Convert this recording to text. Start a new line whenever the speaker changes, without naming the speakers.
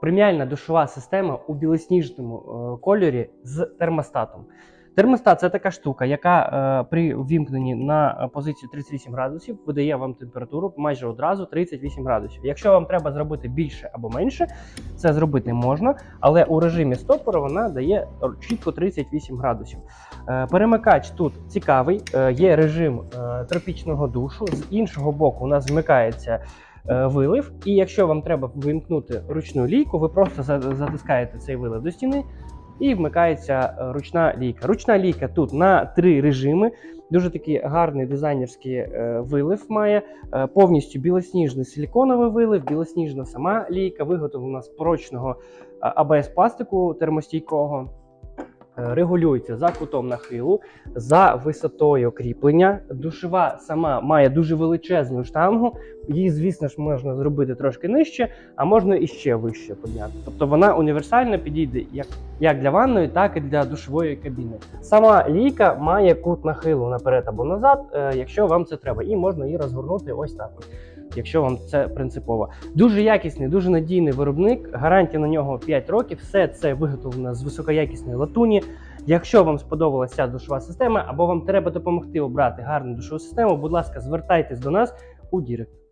преміальна душова система у білосніжному е, кольорі з термостатом. Термостат це така штука, яка е, при ввімкненні на позицію 38 градусів видає вам температуру майже одразу 38 градусів. Якщо вам треба зробити більше або менше, це зробити можна, але у режимі стопора вона дає чітко 38 градусів. Е, Перемикач тут цікавий, е, є режим е, тропічного душу. З іншого боку, у нас вмикається е, вилив. І якщо вам треба вимкнути ручну лійку, ви просто затискаєте цей вилив до стіни. І вмикається е, ручна лійка. Ручна лійка тут на три режими. Дуже такий гарний дизайнерський е, вилив має. Е, повністю білосніжний силіконовий вилив, білосніжна сама лійка, виготовлена з прочного АБС пластику термостійкого. Регулюється за кутом нахилу, за висотою кріплення. Душева сама має дуже величезну штангу. Її, звісно ж, можна зробити трошки нижче, а можна і ще вище підняти. Тобто вона універсальна підійде як, як для ванної, так і для душової кабіни. Сама лійка має кут нахилу наперед або назад, е, якщо вам це треба, і можна її розгорнути ось так. Якщо вам це принципово. Дуже якісний, дуже надійний виробник. Гарантія на нього 5 років. Все це виготовлено з високоякісної латуні. Якщо вам сподобалася душова система, або вам треба допомогти обрати гарну душову систему, будь ласка, звертайтесь до нас у Дірект.